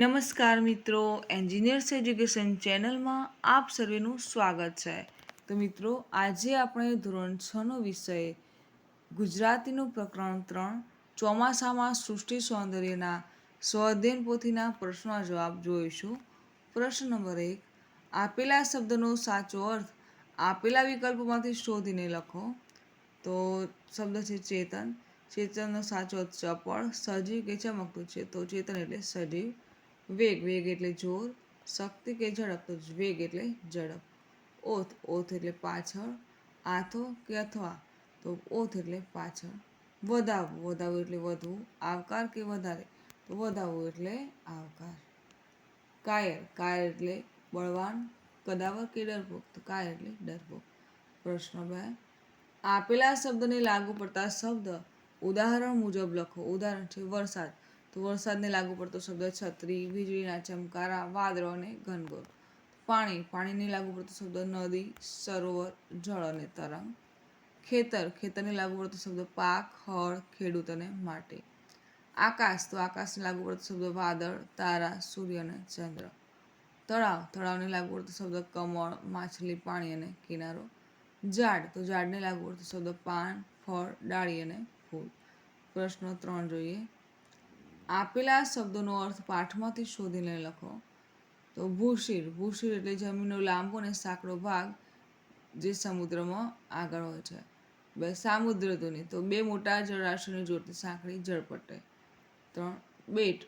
નમસ્કાર મિત્રો engineers education ચેનલમાં આપ સર્વેનું સ્વાગત છે. તો મિત્રો, આજે આપણે ધોરણ છનો વિષય, ગુજરાતીનું પ્રકરણ ત્રણ, ચોમાસામાં સૃષ્ટિ સૌંદર્યના સ્વઅધ્યયન પોથીના પ્રશ્નોના જવાબ જોઈશું. પ્રશ્ન નંબર એક, આપેલા શબ્દનો સાચો અર્થ આપેલા વિકલ્પોમાંથી શોધીને લખો. તો શબ્દ છે ચેતન. ચેતનનો સાચો અર્થ ચપળ, સજીવ કે ચમકતું છે. તો ચેતન એટલે સજીવ. વેગ વેગ એટલે જોર, શક્તિ કે ઝડપ તો વેગ એટલે ઝડપ. ઓથ ઓથ એટલે પાછળ, આથો કે અથવા તો ઓથ એટલે પાછળ. વધાવવું વધાવવું એટલે વધવું, આવકાર કે વધારે તો વધાવવું એટલે આવકાર. કાયર કાયર એટલે બળવાન, કદાવર કે ડરપોક તો કાયર એટલે ડરપોક. પ્રશ્ન બે, આપેલા શબ્દને લાગુ પડતા શબ્દ ઉદાહરણ મુજબ લખો. ઉદાહરણ છે વરસાદ. તો વરસાદને લાગુ પડતો શબ્દ છત્રી, વીજળીના ચમકારા, વાદળો અને ઘનઘોર. પાણી, પાણીને લાગુ પડતો શબ્દ નદી, સરોવર, જળ અને તરંગ. ખેતર, ખેતરને લાગુ પડતો શબ્દ પાક, હળ, ખેડૂત અને માટી. આકાશ, તો આકાશને લાગુ પડતો શબ્દ વાદળ, તારા, સૂર્ય અને ચંદ્ર. તળાવ, તળાવને લાગુ પડતો શબ્દ કમળ, માછલી, પાણી અને કિનારો. ઝાડ, તો ઝાડને લાગુ પડતો શબ્દ પાન, ફળ, ડાળી અને ફૂલ. પ્રશ્ન ત્રણ જોઈએ. આપેલા શબ્દોનો અર્થ પાઠમાંથી શોધીને લખો. તો ભૂશીર ભૂશીર એટલે જમીનનો લાંબો અને સાંકડો ભાગ જે સમુદ્રમાં આગળ હોય છે. બે સામુદ્ર ધુની તો બે મોટા જળરાશિને જોડતી સાંકડી જળપટ્ટે. ત્રણ, બેટ.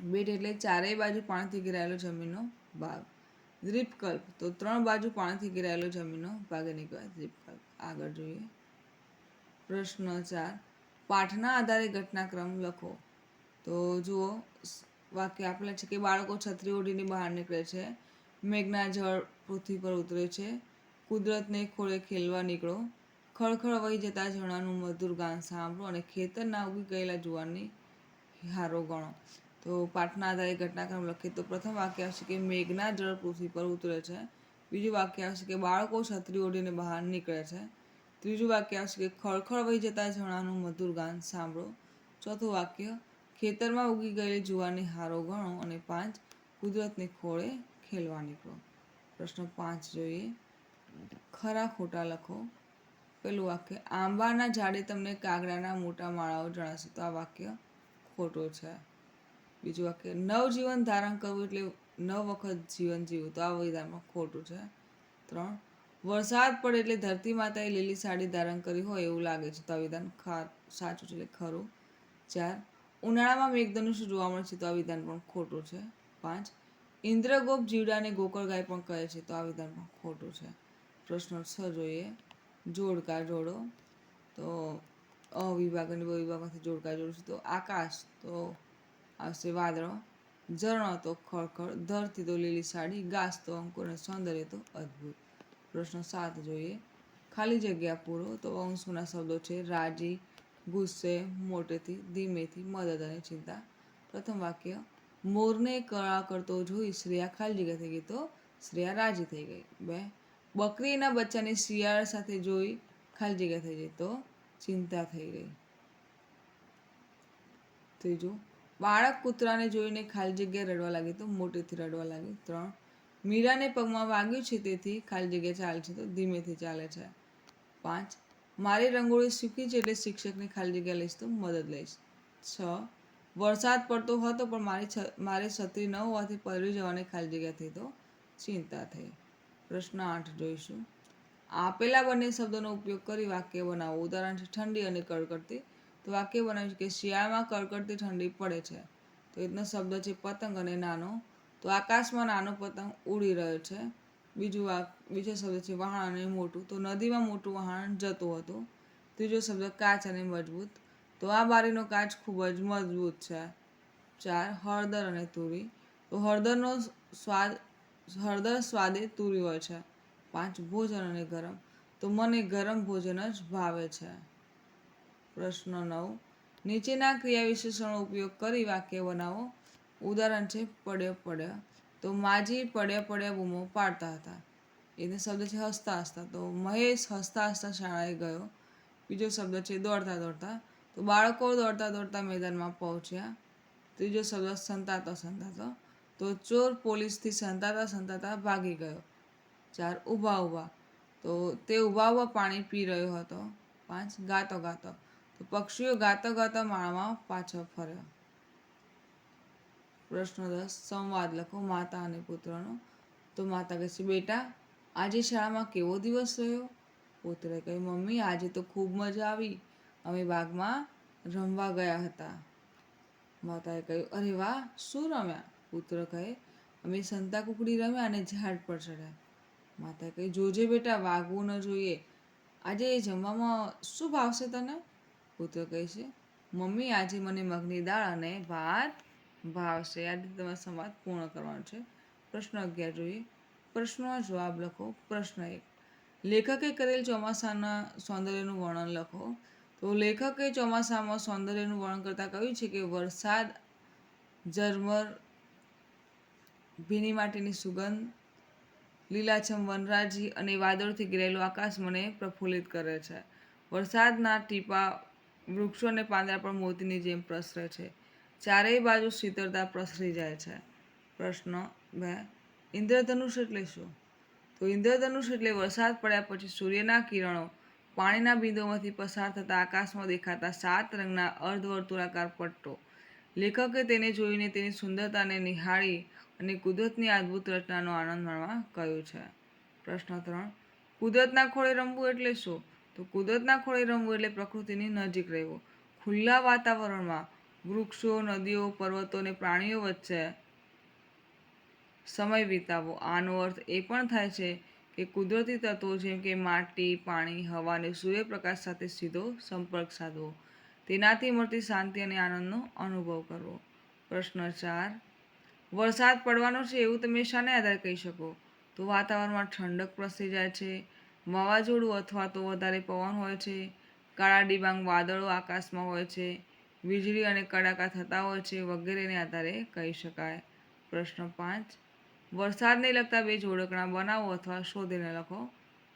બેટ એટલે ચારેય બાજુ પાણીથી ઘેરાયેલો જમીનનો ભાગ. દ્વીપકલ્પ, તો ત્રણ બાજુ પાણીથી ઘેરાયેલો જમીનનો ભાગ એને કહેવાય દ્વીપકલ્પ. આગળ જોઈએ. પ્રશ્ન ચાર, પાઠના આધારે ઘટનાક્રમ લખો. તો જુઓ વાક્ય આપેલા છે કે બાળકો છત્રી ઓઢીને બહાર નીકળે છે. મેઘના જળ પૃથ્વી પર ઉતરે છે. કુદરતને ખોળે ખેલવા નીકળો. ખળખળ વહી જતા ઝરણાનું મધુર ગાન સાંભળો અને ખેતરના ઉગી ગયેલા જુવારની હારો ગણો. તો પાઠના આધારે ઘટનાક્રમ લખીએ તો પ્રથમ વાક્ય આવશે કે મેઘના જળ પૃથ્વી પર ઉતરે છે. બીજું વાક્ય આવશે કે બાળકો છત્રી ઓઢીને બહાર નીકળે છે. ત્રીજું વાક્ય આવશે કે ખળખળ વહી જતા ઝરણાનું મધુર ગાન સાંભળો. ચોથું વાક્ય ખેતરમાં ઉગી ગયેલી જુવારની હારો ગણો અને પાંચ કુદરતને ખોળે ખેલવા નીકળો પ્રશ્ન પાંચ જોઈએ. ખરા ખોટા લખો. પેલું વાક્ય, આંબાના ઝાડે તમને કાગડાના મોટા માળાઓ જણાશે. તો આ વાક્ય ખોટું છે. બીજું વાક્ય, નવજીવન ધારણ કરવું એટલે નવ વખત જીવન જીવવું. તો આ વિધાનમાં ખોટું છે. ત્રણ, વરસાદ પડે એટલે ધરતી માતાએ લીલી સાડી ધારણ કરી હોય એવું લાગે છે. તો આ વિધાન ખા, સાચું છે એટલે ખરું. ચાર ઉનાળામાં મેઘધનુષ જોવા મળે છે તો આ વિધાન પણ ખોટું છે. પાંચ, ઇન્દ્રગોપ જીવડાને ગોકળ ગાય પણ કહે છે તો આ વિધાન પણ ખોટું છે. પ્રશ્ન છ જોઈએ. જોડકા જોડો. તો અ વિભાગ અને વિભાગમાંથી જોડકા જોડશું તો આકાશ, તો આવશે વાદળો. ઝરણો તો ખળખળ, ધરતી તો લીલી સાડી, ઘાસ તો અંકુર અને સૌંદર્ય તો અદ્ભુત. પ્રશ્ન સાત જોઈએ. ખાલી જગ્યા પૂરો તો અંશુના શબ્દો છે. રાજી ગુસ્સે, મોટેથી, ધીમેથી મદદ અને ચિંતા. પ્રથમ વાક્ય, મોરને કળા કરતો જોઈ શ્રેયા ખાલી જગ્યા થઈ ગઈ તો શ્રેયા રાજી થઈ ગઈ. બે, બકરીના બચ્ચાને શિયાળ સાથે જોઈ ખાલી જગ્યા થઈ ગઈ તો ચિંતા થઈ ગઈ. ત્રીજું, બાળક કૂતરાને જોઈને ખાલી જગ્યા રડવા લાગી તો મોટેથી રડવા લાગી. ત્રણ, મીરાને પગમાં વાગ્યું છે તેથી ખાલી જગ્યા ચાલે છે તો ધીમેથી ચાલે છે. પાંચ મારી રંગોળી સૂકી છે એટલે શિક્ષકની ખાલી જગ્યા લઈશ તો મદદ લઈશ. છ, વરસાદ પડતો હતો પણ મારી મારે છત્રી ન હોવાથી પલળી જવાની ખાલી જગ્યા થઈ તો ચિંતા થઈ. પ્રશ્ન આઠ, જોઈશું. આપેલા બંને શબ્દોનો ઉપયોગ કરી વાક્ય બનાવો ઉદાહરણ છે, ઠંડી અને કડકડતી. તો વાક્ય બનાવ્યું કે શિયાળામાં કડકડતી ઠંડી પડે છે. તો એનો શબ્દ છે, પતંગ અને નાનો. તો આકાશમાં નાનો પતંગ ઉડી રહ્યો છે. બીજું વાક બીજો શબ્દ છે વહાણ અને મોટું. તો નદીમાં મોટું વહાણ જતું હતું. ત્રીજો શબ્દ કાચ અને મજબૂત. તો આ બારીનો કાચ ખૂબ જ મજબૂત છે. ચાર, હળદર અને તુરી. તો હળદરનો સ્વાદ, હળદર સ્વાદે તુરી હોય છે. પાંચ, ભોજન અને ગરમ. તો મને ગરમ ભોજન જ ભાવે છે. પ્રશ્ન નવ. નીચેના ક્રિયા વિશેષણનો ઉપયોગ કરી વાક્ય બનાવો. ઉદાહરણ છે પડ્યો પડ્યો. તો માજી પડ્યા પડ્યા બૂમો પાડતા હતા. એને શબ્દ છે હસતા હસતા. તો મહેશ હસતા હસતા શાળાએ ગયો. બીજો શબ્દ છે દોડતા દોડતા. તો બાળકો દોડતા દોડતા મેદાનમાં પહોંચ્યા. ત્રીજો શબ્દ સંતાતો સંતાતો. તો ચોર પોલીસથી સંતાતા સંતાતા ભાગી ગયો. ચાર ઊભા ઊભા. તો તે ઊભા ઊભા પાણી પી રહ્યો હતો. પાંચ ગાતો ગાતો. તો પક્ષીઓ ગાતો ગાતો માળામાં પાછો ફર્યો. પ્રશ્ન દસ, સંવાદ લખો માતા અને પુત્રનો. તો માતા કહેશે બેટા, આજે શાળામાં કેવો દિવસ રહ્યો? પુત્રે કહ્યું, મમ્મી, આજે તો ખૂબ મજા આવી. અમે બાગમાં રમવા ગયા હતા. માતાએ કહ્યું, અરે વાહ, શું રમ્યા? પુત્ર કહે, અમે સંતા કુકડી રમ્યા અને ઝાડ પર ચડ્યા માતાએ કહ્યું, જોજે બેટા, વાગવું ન જોઈએ. આજે જમવામાં શું ભાવશે તને? પુત્ર કહે છે, મમ્મી, આજે મને મગની દાળ અને ભાત ભાવશે આ રીતે તમારે સંવાદ પૂર્ણ કરવાનો છે. પ્રશ્ન અગિયાર જોઈએ. પ્રશ્નનો જવાબ લખો. પ્રશ્ન એક. લેખકે કરેલ ચોમાસાના સૌંદર્યનું વર્ણન લખો. તો લેખકે ચોમાસામાં સૌંદર્યનું વર્ણન કરતાં કહ્યું છે કે વરસાદ, ઝરમર, ભીની માટીની સુગંધ, લીલાછમ વનરાજી અને વાદળથી ઘેરેલું આકાશ મને પ્રફુલ્લિત કરે છે. વરસાદના ટીપા વૃક્ષો અને પાંદડા પર મોતીની જેમ પ્રસરે છે. ચારેય બાજુ શીતળતા પ્રસરી જાય છે. પ્રશ્ન બે, ઇન્દ્રધનુષ એટલે શું? તો ઇન્દ્રધનુષ એટલે વરસાદ પડ્યા પછી સૂર્યના કિરણો પાણીના બિંદુઓમાંથી પસાર થતા આકાશમાં દેખાતા સાત રંગના અર્ધવર્તુળાકાર પટ્ટો. લેખકે તેને જોઈને તેની સુંદરતાને નિહાળી અને કુદરતની અદ્ભુત રચનાનો આનંદ માણવા કહ્યું છે. પ્રશ્ન ત્રણ, કુદરતના ખોળે રમવું એટલે શું? તો કુદરતના ખોળે રમવું એટલે પ્રકૃતિની નજીક રહેવું. ખુલ્લા વાતાવરણમાં વૃક્ષો, નદીઓ, પર્વતો અને પ્રાણીઓ વચ્ચે સમય વિતાવવો આનો અર્થ એ પણ થાય છે કે કુદરતી તત્વો જેમ કે માટી, પાણી, હવા અને સૂર્યપ્રકાશ સાથે સીધો સંપર્ક સાધવો. તેનાથી મળતી શાંતિ અને આનંદનો અનુભવ કરવો. પ્રશ્ન ચાર, વરસાદ પડવાનો છે એવું તમે શાને આધારે કહી શકો? તો વાતાવરણમાં ઠંડક પ્રસરી જાય છે, વાવાઝોડું અથવા તો વધારે પવન હોય છે, કાળા ડિબાંગ વાદળો આકાશમાં હોય છે વીજળી અને કડાકા થતા હોય છે વગેરેને આધારે કહી શકાય. પ્રશ્ન પાંચ, વરસાદને લગતા બે જોડકણા બનાવો અથવા શોધીને લખો.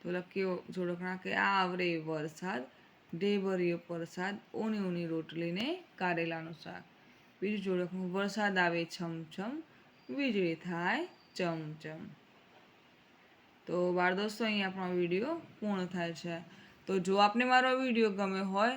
તો લખ્યો જોડકણા કે આ આવરે વરસાદ, ઢેબરીયો પ્રસાદ, ઊની ઊની રોટલીને કારેલાનું શાક. બીજું જોડકણું, વરસાદ આવે છમછમ વીજળી થાય ચમચમ તો બાળ દોસ્તો અહીં આપણો વીડિયો પૂર્ણ થાય છે. તો જો આપને મારો વીડિયો ગમે હોય